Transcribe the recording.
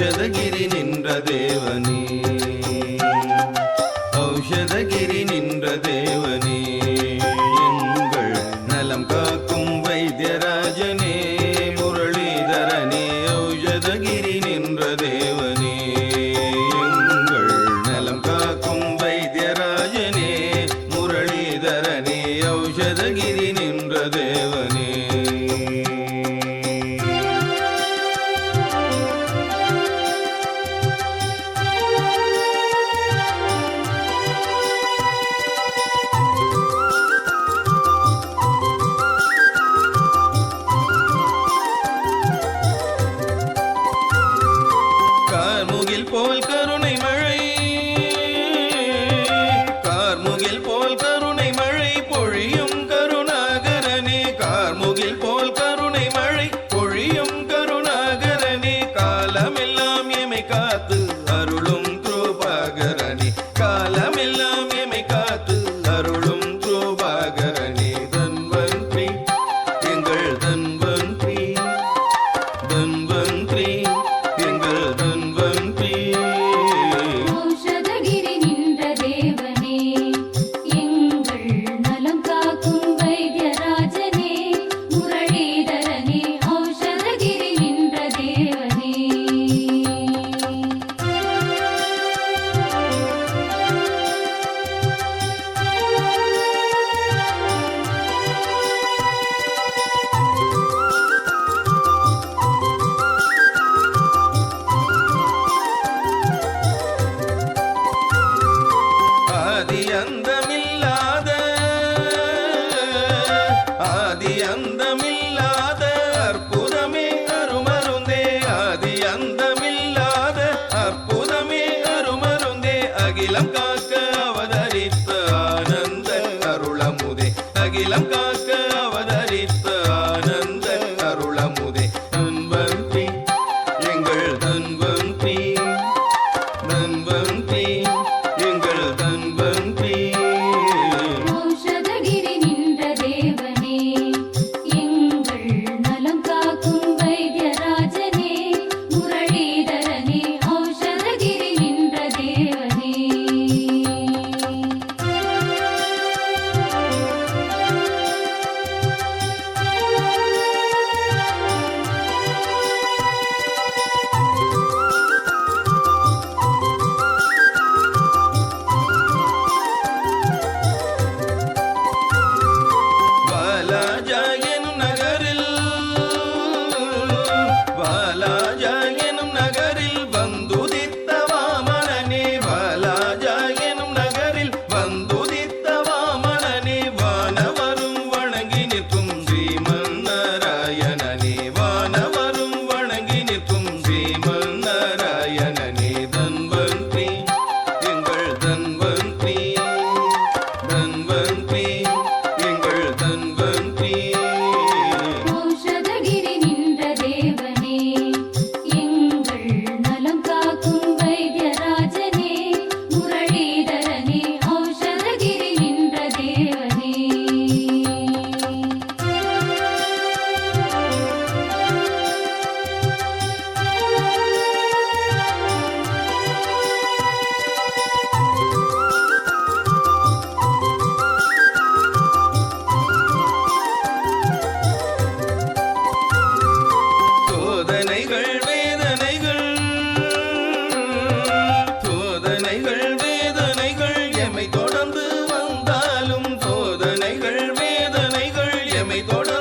ಔಷಧಗಿರಿ ನಿಂದ್ರ ದೇವನೇ ಔಷಧಗಿರಿ ನಿಂದ್ರ ದೇವನೇ ಎಂಗಳ್ நலம் காக்கும் வைத்தியராஜனே முரளிதரனே ஔஷதகிரி நின்ற தேவனே. எங்கள் நலம் காக்கும் வைத்தியராஜனே முரளிதரனே ஔஷதகிரி ಶ್ರೀ Let's go.